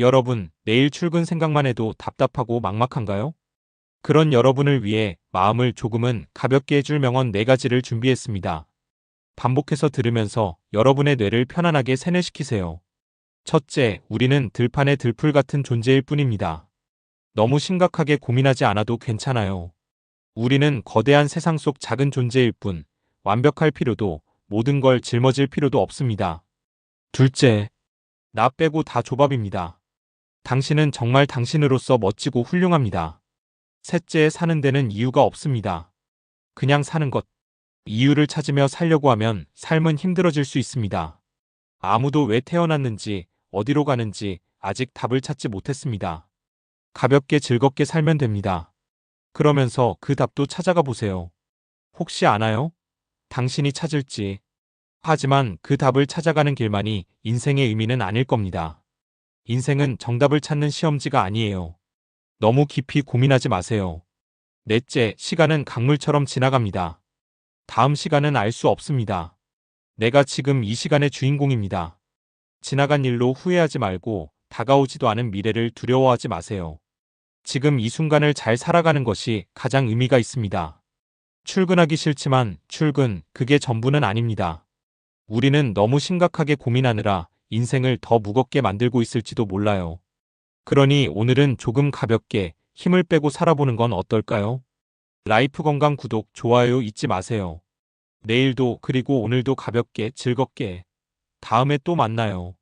여러분, 내일 출근 생각만 해도 답답하고 막막한가요? 그런 여러분을 위해 마음을 조금은 가볍게 해줄 명언 4가지를 준비했습니다. 반복해서 들으면서 여러분의 뇌를 편안하게 세뇌시키세요. 첫째, 우리는 들판의 들풀 같은 존재일 뿐입니다. 너무 심각하게 고민하지 않아도 괜찮아요. 우리는 거대한 세상 속 작은 존재일 뿐, 완벽할 필요도, 모든 걸 짊어질 필요도 없습니다. 둘째, 나 빼고 다 조밥입니다. 당신은 정말 당신으로서 멋지고 훌륭합니다. 셋째, 사는 데는 이유가 없습니다. 그냥 사는 것. 이유를 찾으며 살려고 하면 삶은 힘들어질 수 있습니다. 아무도 왜 태어났는지, 어디로 가는지 아직 답을 찾지 못했습니다. 가볍게 즐겁게 살면 됩니다. 그러면서 그 답도 찾아가 보세요. 혹시 아나요? 당신이 찾을지. 하지만 그 답을 찾아가는 길만이 인생의 의미는 아닐 겁니다. 인생은 정답을 찾는 시험지가 아니에요. 너무 깊이 고민하지 마세요. 넷째, 시간은 강물처럼 지나갑니다. 다음 시간은 알 수 없습니다. 내가 지금 이 시간의 주인공입니다. 지나간 일로 후회하지 말고 다가오지도 않은 미래를 두려워하지 마세요. 지금 이 순간을 잘 살아가는 것이 가장 의미가 있습니다. 출근하기 싫지만 출근, 그게 전부는 아닙니다. 우리는 너무 심각하게 고민하느라 인생을 더 무겁게 만들고 있을지도 몰라요. 그러니 오늘은 조금 가볍게 힘을 빼고 살아보는 건 어떨까요? 라이프 건강 구독, 좋아요 잊지 마세요. 내일도 그리고 오늘도 가볍게 즐겁게 다음에 또 만나요.